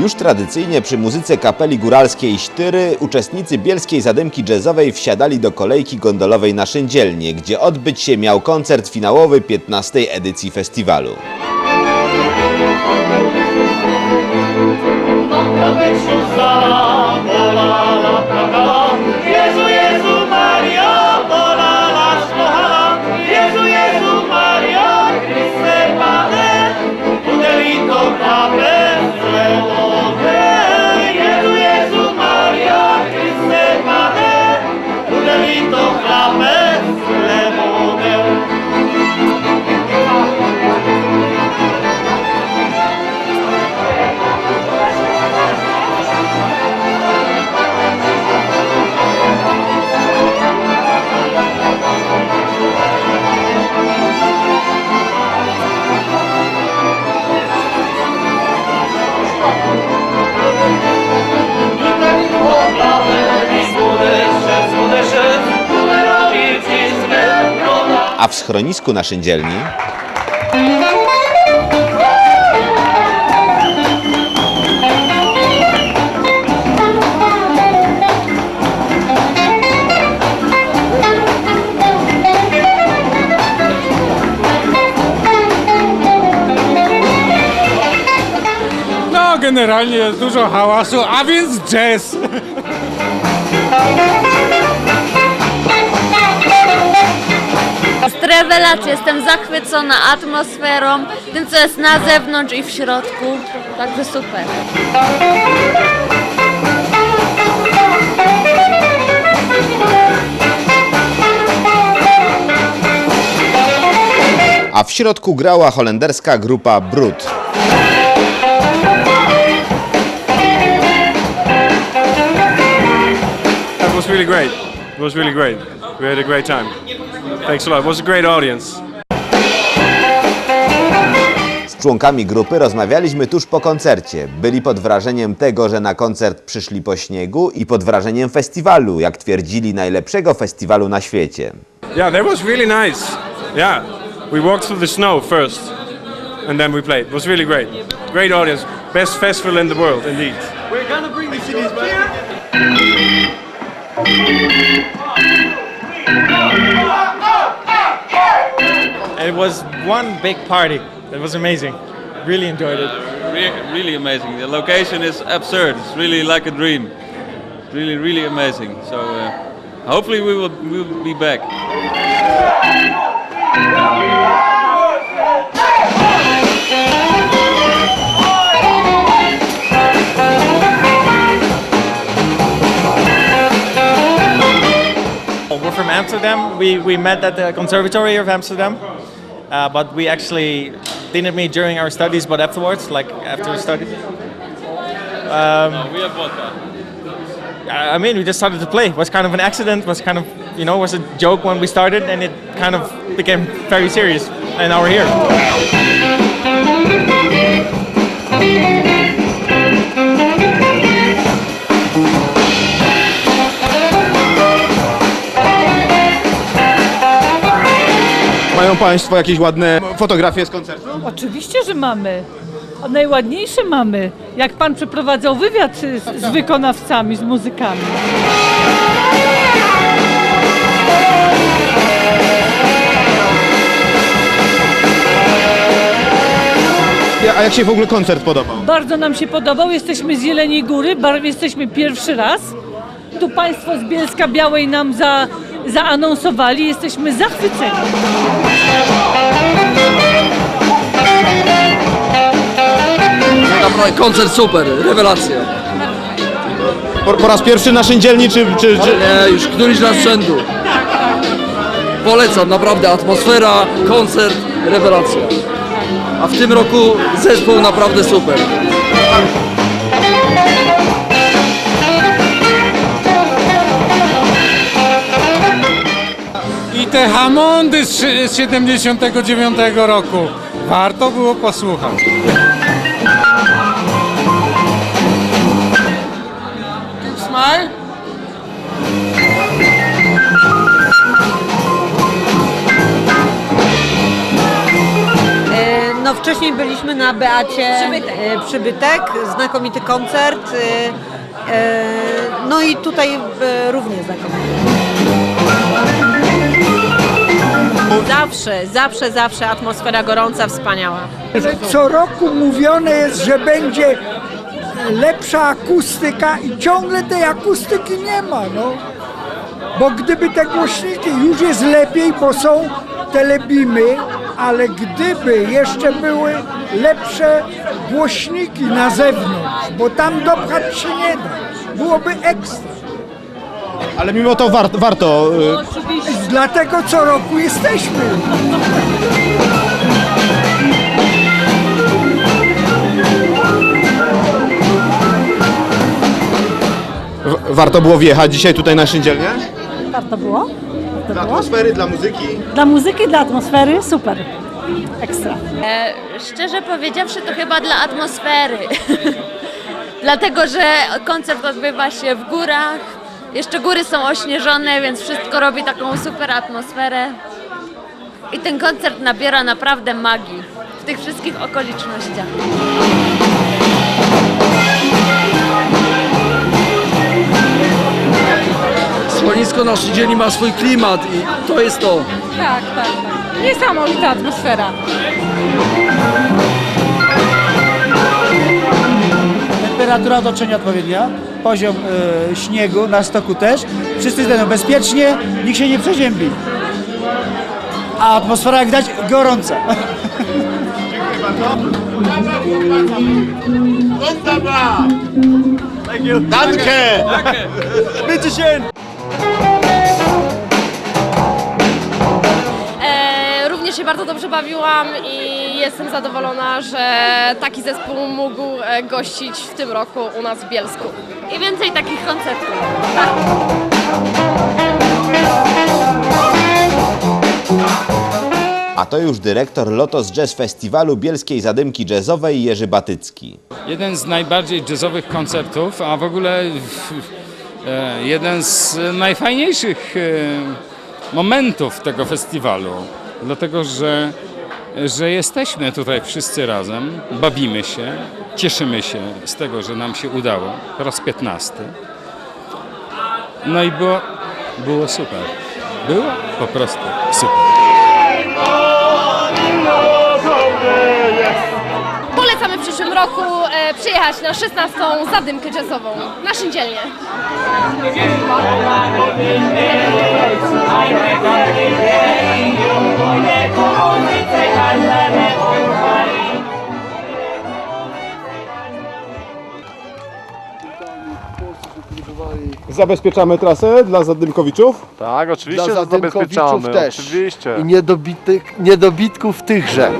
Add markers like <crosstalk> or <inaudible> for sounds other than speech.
Już tradycyjnie przy muzyce kapeli góralskiej Sztyry uczestnicy bielskiej zadymki jazzowej wsiadali do kolejki gondolowej na Szyndzielnie, gdzie odbyć się miał koncert finałowy 15. edycji festiwalu. Вечу за. A w schronisku na Szyndzielni No, generalnie jest dużo hałasu, a więc jazz. Rewelacja, jestem zachwycona atmosferą, tym co jest na zewnątrz i w środku. Także super. a w środku grała holenderska grupa Brut. That was really great. It was really great. We had a great time. Thanks a lot. It was a great audience. Z członkami grupy rozmawialiśmy tuż po koncercie. Byli pod wrażeniem tego, że na koncert przyszli po śniegu i pod wrażeniem festiwalu, jak twierdzili, najlepszego festiwalu na świecie. Yeah, that was really nice. Yeah, we walked through the snow first, and then we played. It was really great. Great audience. Best festival in the world, indeed. It was one big party. It was amazing. Really enjoyed it. Re- really amazing. The location is absurd. It's really like a dream. Really, really amazing. So uh, hopefully we will we will be back. We're from Amsterdam. We, we met at the Conservatory of Amsterdam, uh, but we actually didn't meet during our studies, but afterwards, like after studies. No, we have vodka. I I mean, we just started to play. It was kind of an accident. Was kind of you know was a joke when we started, and it kind of became very serious. And now we're here. Mają Państwo jakieś ładne fotografie z koncertu? Oczywiście, że mamy. Najładniejsze mamy, jak pan przeprowadzał wywiad z, z wykonawcami, z muzykami. A jak się w ogóle koncert podobał? Bardzo nam się podobał. Jesteśmy z Jeleniej Góry, bar- jesteśmy pierwszy raz. Tu państwo z Bielska Białej nam za, zaanonsowali. Jesteśmy zachwyceni. Naprawdę koncert super, rewelacja. Po, po raz pierwszy na Szyndzielni, czy... czy, czy... Nie, już któryś raz z rzędu. Polecam, naprawdę, atmosfera, koncert, rewelacja. A w tym roku zespół naprawdę super. Hammondy z, 79 roku. Warto było posłuchać. E, no wcześniej byliśmy na Beacie e, Przybytek, Przybytek znakomity koncert. E, no i tutaj e, równie znakomity. Zawsze, zawsze, zawsze atmosfera gorąca, wspaniała. Co roku mówione jest, że będzie lepsza akustyka i ciągle tej akustyki nie ma, no. Bo gdyby te głośniki, już jest lepiej, bo są telebimy, ale gdyby jeszcze były lepsze głośniki na zewnątrz, bo tam dopchać się nie da, byłoby ekstra. Ale mimo to war, warto. y, Dlatego co roku jesteśmy. w- Warto było wjechać dzisiaj tutaj na szyndzielnię? Warto było? Dla atmosfery, dla muzyki. Dla muzyki, dla atmosfery super. Ekstra. E, szczerze powiedziawszy, to chyba dla atmosfery. <laughs> Dlatego, że koncert odbywa się w górach. Jeszcze góry są ośnieżone, więc wszystko robi taką super atmosferę. I ten koncert nabiera naprawdę magii w tych wszystkich okolicznościach. Schronisko na Szydzieli ma swój klimat i to jest to. Tak, tak, tak. Niesamowita atmosfera. Temperatura otoczenia odpowiednia, poziom e, śniegu na stoku też. Wszyscy będą bezpiecznie, nikt się nie przeziębi. A atmosfera, jak widać, gorąca. Danke! E, również się bardzo dobrze bawiłam i jestem zadowolona, że taki zespół mógł e, gościć w tym roku u nas w Bielsku. I więcej takich koncertów. A to już dyrektor Lotos Jazz Festiwalu Bielskiej Zadymki Jazzowej Jerzy Batycki. Jeden z najbardziej jazzowych koncertów, a w ogóle e, jeden z najfajniejszych e, momentów tego festiwalu. Dlatego, że, że jesteśmy tutaj wszyscy razem, bawimy się, cieszymy się z tego, że nam się udało po raz 15. No i było, było super. Było po prostu super. Polecamy w przyszłym roku e, przyjechać na 16. zadymkę jazzową na Szyndzielnie. Zabezpieczamy trasę dla Zadymkowiczów. Tak, oczywiście, Dla że Zadymkowiczów zabezpieczamy. też. Oczywiście. I niedobitych, niedobitków tychże.